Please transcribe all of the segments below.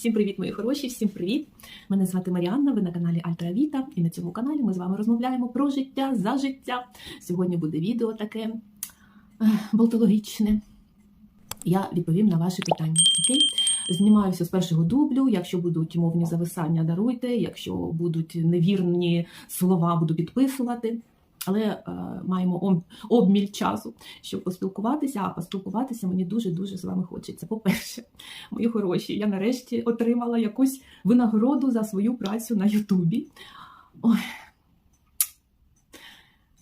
Всім привіт, мої хороші, всім привіт! Мене звати Маріанна, ви на каналі Альтра Віта, і на цьому каналі ми з вами розмовляємо про життя за життя. Сьогодні буде відео таке болтологічне. Я відповім на ваші питання. Окей? Знімаюся з першого дублю. Якщо будуть мовні зависання, даруйте. Якщо будуть невірні слова, буду підписувати. Але е, маємо обміль часу, щоб поспілкуватися. А поспілкуватися мені дуже дуже з вами хочеться. По-перше, мої хороші, я нарешті отримала якусь винагороду за свою працю на Ютубі. Ой.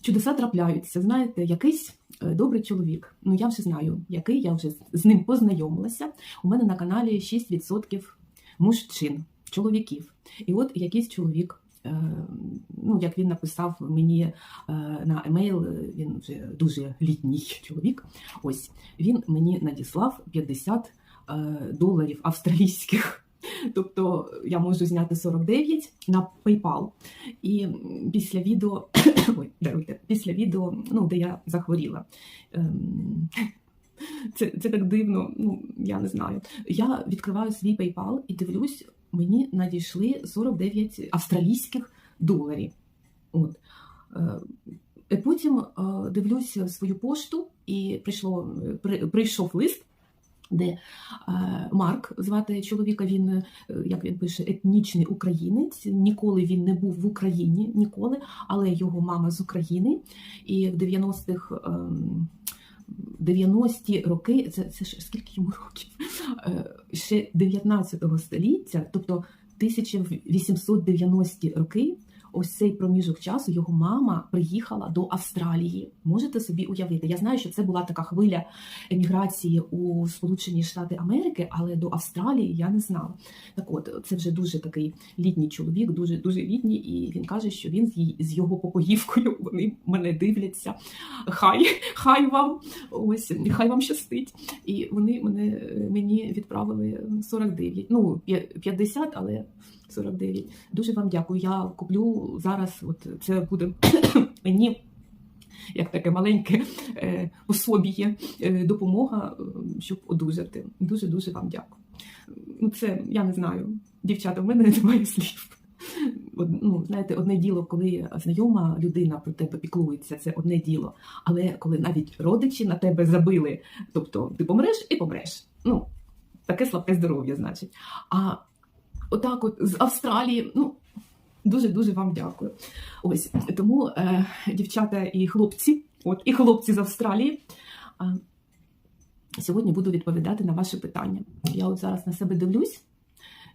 Чудеса трапляються. Знаєте, якийсь е, добрий чоловік. Ну я вже знаю, який я вже з ним познайомилася. У мене на каналі 6% мужчин, чоловіків. І от якийсь чоловік. Е, Ну, як він написав мені е, на емейл, е, він вже дуже літній чоловік. Ось він мені надіслав 50 е, доларів австралійських. Тобто я можу зняти 49 на PayPal. І після відео, ой, даруйте, після відео, ну, де я захворіла. ем, Це, це так дивно, ну я не знаю. Я відкриваю свій PayPal і дивлюсь, мені надійшли 49 австралійських доларів. От. Е, потім е, дивлюсь свою пошту, і прийшло, при, прийшов лист, де е, Марк звати чоловіка, він, як він пише, етнічний українець. Ніколи він не був в Україні, ніколи, але його мама з України. І в 90-х. Ем, 90-ті роки, це, це ж скільки йому років? Е, Ще 19 століття, тобто 1890-ті роки, ось цей проміжок часу його мама приїхала до Австралії. Можете собі уявити? Я знаю, що це була така хвиля еміграції у Сполучені Штати Америки, але до Австралії я не знала. Так от, це вже дуже такий літній чоловік, дуже дуже літній, і він каже, що він з, її- з його покоївкою вони мене дивляться. Хай, хай вам ось, хай вам щастить. І вони мене мені відправили 49, ну п'я- 50, але 49. Дуже вам дякую. Я куплю зараз. От це буде мені. Як таке маленьке е, пособіє, е, допомога, е, щоб одужати. Дуже дуже вам дякую. Ну, це я не знаю. Дівчата, в мене немає слів. Од- Ну, знаєте, одне діло, коли знайома людина про тебе піклується, це одне діло. Але коли навіть родичі на тебе забили, тобто ти помреш і помреш. Ну, таке слабке здоров'я, значить. А отак, от з Австралії, ну. Дуже дуже вам дякую. Ось тому, е, дівчата і хлопці, от і хлопці з Австралії. е, сьогодні буду відповідати на ваші питання. Я от зараз на себе дивлюсь.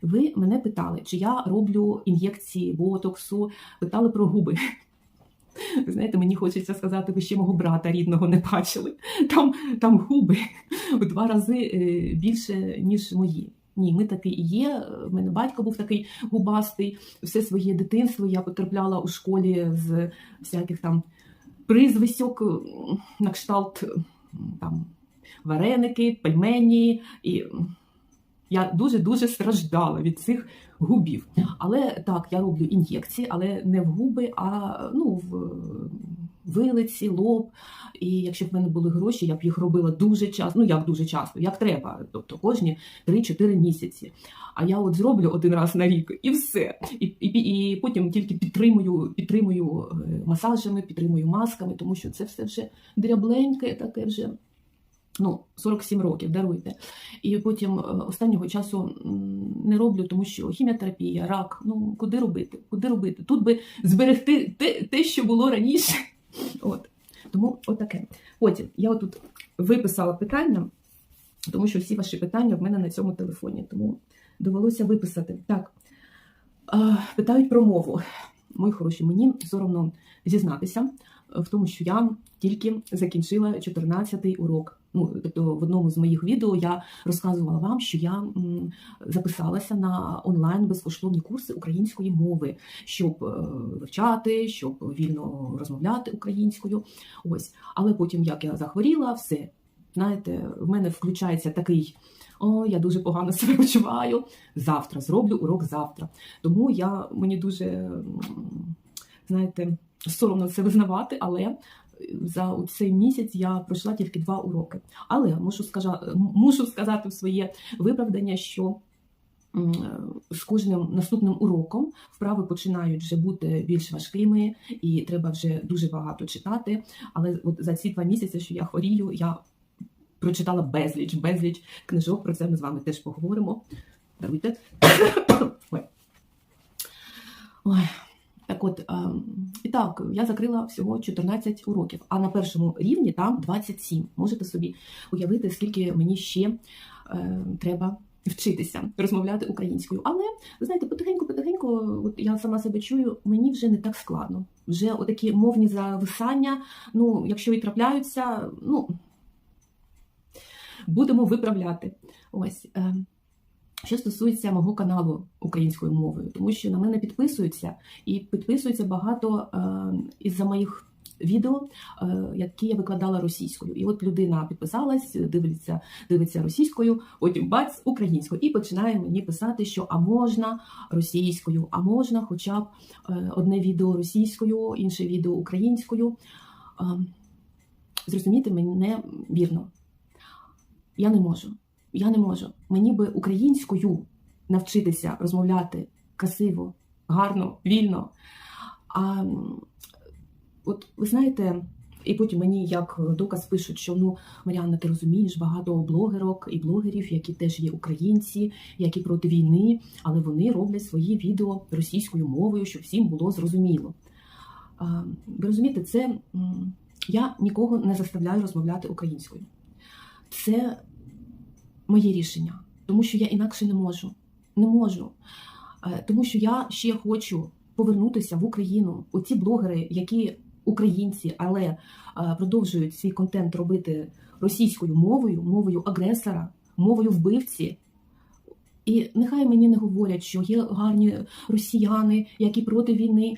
Ви мене питали, чи я роблю ін'єкції ботоксу, питали про губи. Ви знаєте, мені хочеться сказати, ви ще мого брата рідного не бачили. Там, там губи в два рази е, більше, ніж мої. Ні, ми такі і є. В мене батько був такий губастий. Все своє дитинство я потрапляла у школі з всяких там призвисьок на кшталт там вареники, пельмені. І я дуже-дуже страждала від цих губів. Але так, я роблю ін'єкції, але не в губи, а ну, в вилиці, лоб. І якщо б в мене були гроші, я б їх робила дуже часто. Ну як дуже часто, як треба, тобто кожні 3-4 місяці. А я от зроблю один раз на рік і все. І, і, і потім тільки підтримую, підтримую е, масажами, підтримую масками, тому що це все вже дрябленьке, таке вже. Ну, 47 років, даруйте. І потім е, останнього часу не роблю, тому що хіміотерапія, рак. Ну куди робити? Куди робити? Тут би зберегти те, те що було раніше. Тому отаке. Потім я отут виписала питання, тому що всі ваші питання в мене на цьому телефоні. Тому довелося виписати. Так, питають про мову. Мої хороші, мені соромно зізнатися в тому, що я тільки закінчила 14-й урок. Ну, тобто, в одному з моїх відео я розказувала вам, що я записалася на онлайн безкоштовні курси української мови, щоб е, вивчати, щоб вільно розмовляти українською. Ось, але потім, як я захворіла, все. Знаєте, в мене включається такий. О, я дуже погано себе почуваю. Завтра зроблю урок завтра. Тому я мені дуже знаєте, соромно це визнавати, але за цей місяць я пройшла тільки два уроки. Але мушу сказати, мушу сказати в своє виправдання, що з кожним наступним уроком вправи починають вже бути більш важкими, і треба вже дуже багато читати. Але от за ці два місяці, що я хворію, я прочитала безліч, безліч книжок. Про це ми з вами теж поговоримо. Даруйте. Ой. Так от, ем, і так, я закрила всього 14 уроків, а на першому рівні там 27. Можете собі уявити, скільки мені ще е, треба вчитися розмовляти українською. Але знаєте, потихеньку-потихеньку, от я сама себе чую, мені вже не так складно. Вже отакі мовні зависання, ну, якщо і трапляються, ну будемо виправляти. Ось. Що стосується мого каналу українською мовою, тому що на мене підписуються і підписується багато е, із-за моїх відео, е, які я викладала російською. І от людина підписалась, дивиться, дивиться російською, потім бац українською, і починає мені писати, що а можна російською, а можна, хоча б е, одне відео російською, інше відео українською. Е, зрозуміти мене вірно. Я не можу. Я не можу. Мені би українською навчитися розмовляти красиво, гарно, вільно. А от ви знаєте, і потім мені як доказ пишуть, що ну Маріанна, ти розумієш, багато блогерок і блогерів, які теж є українці, які проти війни, але вони роблять свої відео російською мовою, щоб всім було зрозуміло. А, ви розумієте, це я нікого не заставляю розмовляти українською. Це моє рішення, тому що я інакше не можу. Не можу. Е, тому що я ще хочу повернутися в Україну. Оці блогери, які українці, але е, продовжують свій контент робити російською мовою, мовою агресора, мовою вбивці. І нехай мені не говорять, що є гарні росіяни, які проти війни.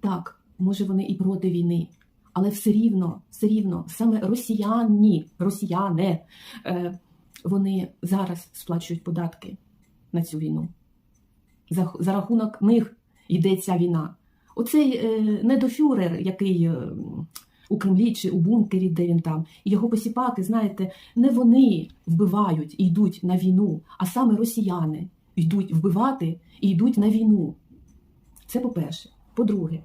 Так, може вони і проти війни, але все рівно, все рівно, саме росіяни, росіяни. Вони зараз сплачують податки на цю війну. За за рахунок них йде ця війна. Оцей е, недофюрер, який е, у Кремлі чи у бункері, де він там, і його посіпаки, знаєте, не вони вбивають і йдуть на війну, а саме росіяни йдуть вбивати і йдуть на війну. Це по-перше. По-друге,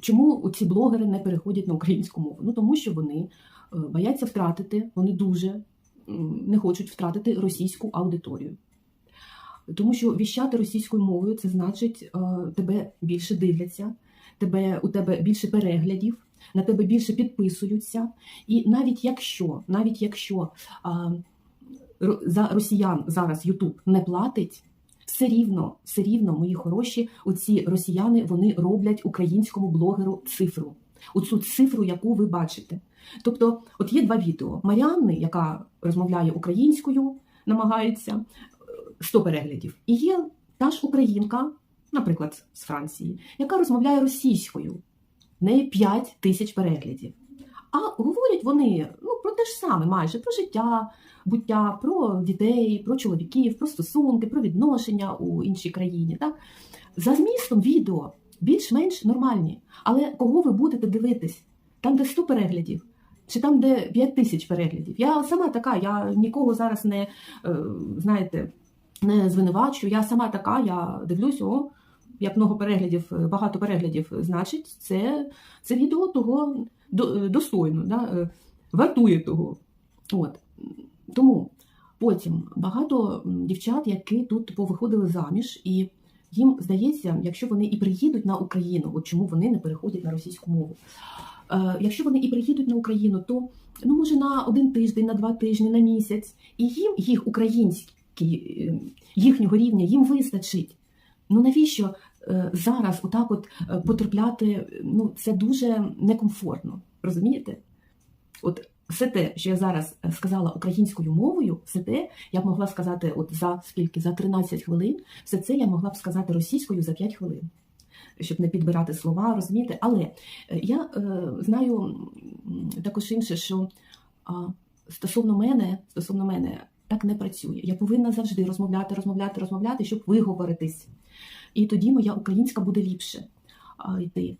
чому ці блогери не переходять на українську мову? Ну тому що вони Е, бояться втратити, вони дуже не хочуть втратити російську аудиторію. Тому що віщати російською мовою це значить, е, тебе більше дивляться, тебе, у тебе більше переглядів, на тебе більше підписуються. І навіть якщо навіть якщо а, за росіян зараз Ютуб не платить, все рівно, все рівно, мої хороші, оці росіяни вони роблять українському блогеру цифру. Оцю цифру, яку ви бачите. Тобто, от є два відео Маріанни, яка розмовляє українською, намагається 100 переглядів, і є та ж українка, наприклад, з Франції, яка розмовляє російською, в неї 5 тисяч переглядів. А говорять вони те ж саме, майже про життя, буття, про дітей, про чоловіків, про стосунки, про відношення у іншій країні. Так? За змістом відео більш-менш нормальні. Але кого ви будете дивитись? Там, де 100 переглядів, чи там, де 5 тисяч переглядів. Я сама така, я нікого зараз не е, знаєте, не звинувачу. Я сама така, я дивлюсь, о, як много переглядів, багато переглядів, значить, це це відео того достойно, да, е, вартує того. От. Тому потім багато дівчат, які тут повиходили заміж, і їм здається, якщо вони і приїдуть на Україну, от чому вони не переходять на російську мову. Е, якщо вони і приїдуть на Україну, то ну може на один тиждень, на два тижні, на місяць, і їм їх український е, їхнього рівня їм вистачить. Ну навіщо е, зараз отак от потерпляти? Ну це дуже некомфортно. Розумієте? От все те, що я зараз сказала українською мовою, все те я б могла сказати, от за скільки за 13 хвилин, все це я могла б сказати російською за 5 хвилин щоб не підбирати слова, розумієте? Але е, я е, знаю також інше, що е, стосовно мене, стосовно мене, так не працює. Я повинна завжди розмовляти, розмовляти, розмовляти, щоб виговоритись. І тоді моя українська буде ліпше йти.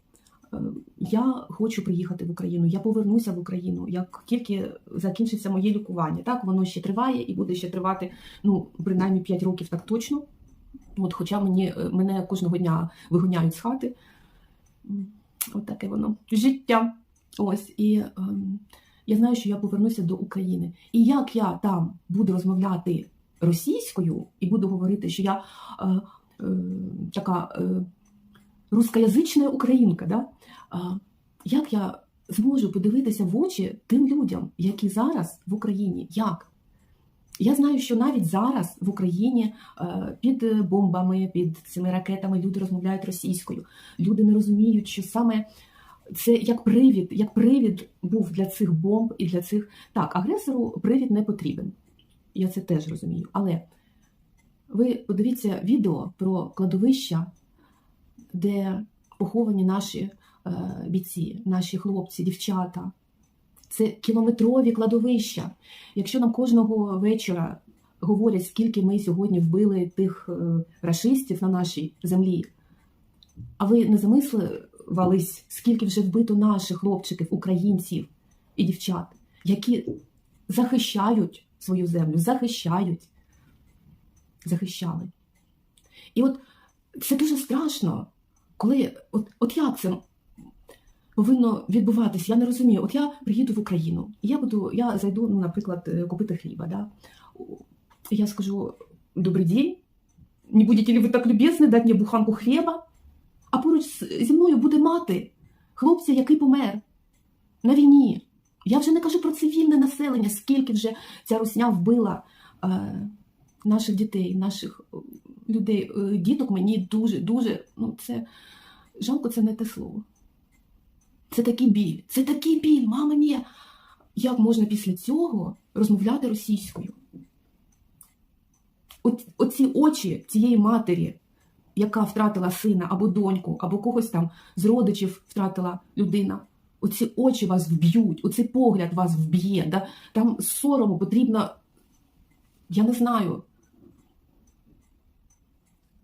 Я хочу приїхати в Україну, я повернуся в Україну, як тільки закінчиться моє лікування. Так, воно ще триває і буде ще тривати, ну, принаймні 5 років так точно. От, хоча мені, е, мене кожного дня вигоняють з хати. От таке воно життя. Ось, і ем, я знаю, що я повернуся до України. І як я там буду розмовляти російською і буду говорити, що я е, е, така е, рускоязична українка, да? як я зможу подивитися в очі тим людям, які зараз в Україні? Як? Я знаю, що навіть зараз в Україні е, під бомбами, під цими ракетами люди розмовляють російською. Люди не розуміють, що саме це як привід, як привід був для цих бомб і для цих. Так, агресору привід не потрібен. Я це теж розумію. Але ви подивіться відео про кладовища, де поховані наші е, бійці, наші хлопці, дівчата. Це кілометрові кладовища. Якщо нам кожного вечора говорять, скільки ми сьогодні вбили тих е, рашистів на нашій землі, а ви не замислювались, скільки вже вбито наших хлопчиків, українців і дівчат, які захищають свою землю, захищають, захищали. І от це дуже страшно, коли от, от як це повинно відбуватися? Я не розумію. От я приїду в Україну, я буду, я зайду, ну, наприклад, е, купити хліба. Да? Я скажу: добрий день, не будете ли ви так любезні дати мені буханку хліба? А поруч зі мною буде мати хлопця, який помер на війні. Я вже не кажу про цивільне населення, скільки вже ця русня вбила е, наших дітей, наших людей, е, діток мені дуже, дуже, ну це жалко, це не те слово. Це такий біль. Це такий біль, мама мія. Як можна після цього розмовляти російською? От, оці очі цієї матері, яка втратила сина або доньку, або когось там з родичів втратила людина. Оці очі вас вб'ють, оцей погляд вас вб'є. Да? Там сорому потрібно, я не знаю.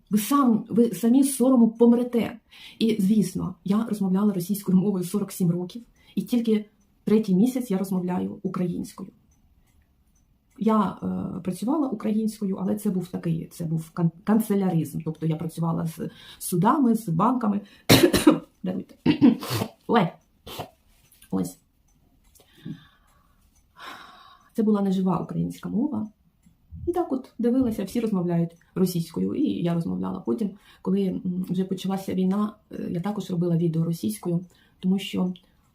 Ви, сам, ви самі з сорому помрете. І, звісно, я розмовляла російською мовою 47 років, і тільки третій місяць я розмовляю українською. Я е, працювала українською, але це був такий, це був кан- канцеляризм. Тобто я працювала з судами, з банками. Даруйте. Ой. Ось. Це була нежива українська мова. І так от дивилася, всі розмовляють російською, і я розмовляла. Потім, коли вже почалася війна, е, я також робила відео російською, тому що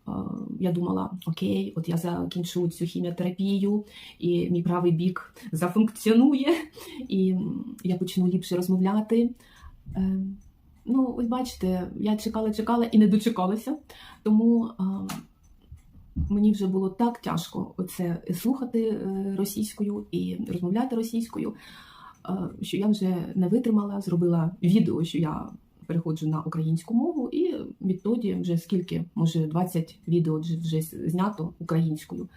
е, я думала, окей, от я закінчу цю хіміотерапію, і мій правий бік зафункціонує, і я почну ліпше розмовляти. Е, Ну, ось бачите, я чекала, чекала і не дочекалася. Тому е, мені вже було так тяжко оце слухати е, російською і розмовляти російською, е, що я вже не витримала, зробила відео, що я переходжу на українську мову, і відтоді вже скільки, може, 20 відео вже знято українською.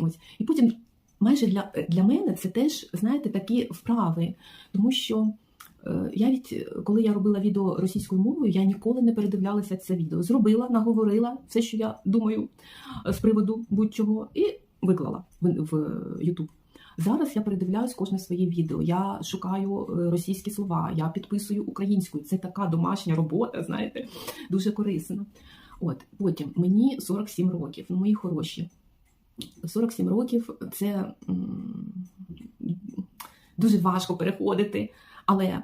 Ось. І потім майже для, для мене це теж, знаєте, такі вправи, тому що. Е, Я від коли я робила відео російською мовою, я ніколи не передивлялася це відео. Зробила, наговорила все, що я думаю е, з приводу будь-чого, і виклала в, YouTube. Зараз я передивляюсь кожне своє відео. Я шукаю е, російські слова, я підписую українською. Це така домашня робота, знаєте, дуже корисна. От потім мені 47 років, ну мої хороші. 47 років це м, дуже важко переходити, але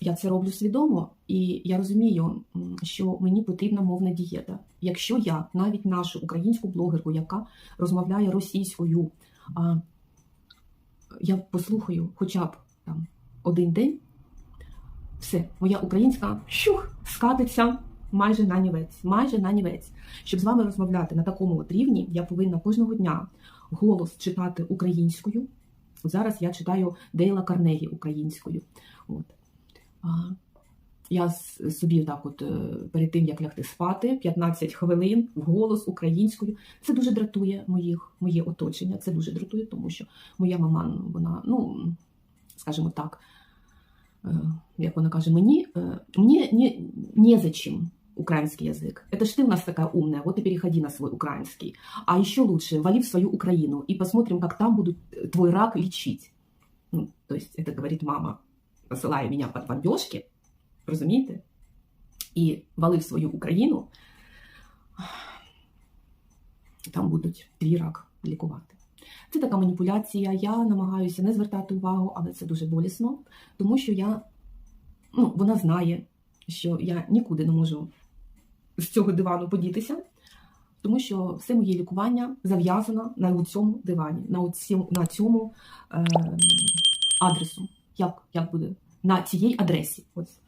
я це роблю свідомо, і я розумію, що мені потрібна мовна дієта. Якщо я навіть нашу українську блогерку, яка розмовляє російською, а я послухаю хоча б там один день, все, моя українська щух, скатиться майже на нівець, майже на нівець. Щоб з вами розмовляти на такому от рівні, я повинна кожного дня голос читати українською. Зараз я читаю Дейла Карнегі українською. От. А, я с- собі так, от е, перед тим як лягти спати, 15 хвилин в голос українською. Це дуже дратує моїх, моє оточення. Це дуже дратує, тому що моя мама, ну, вона, ну скажімо так, е, як вона каже, мені, е, мені не, не за чим украинский язык. Это ж ты у нас такая умная, вот и переходи на свой украинский. А еще лучше, вали в свою Украину и посмотрим, как там будут э, твой рак лечить. Ну, то есть это говорит мама, посылая меня под бомбежки, розумієте? І вали в свою Україну, там будуть твій рак лікувати. Це така маніпуляція. Я намагаюся не звертати увагу, але це дуже болісно, тому що я, ну, вона знає, що я нікуди не можу з цього дивану подітися, тому що все моє лікування зав'язано на цьому дивані, на цьому, на цьому е, адресу. Як, як буде? На цій адресі. Ось.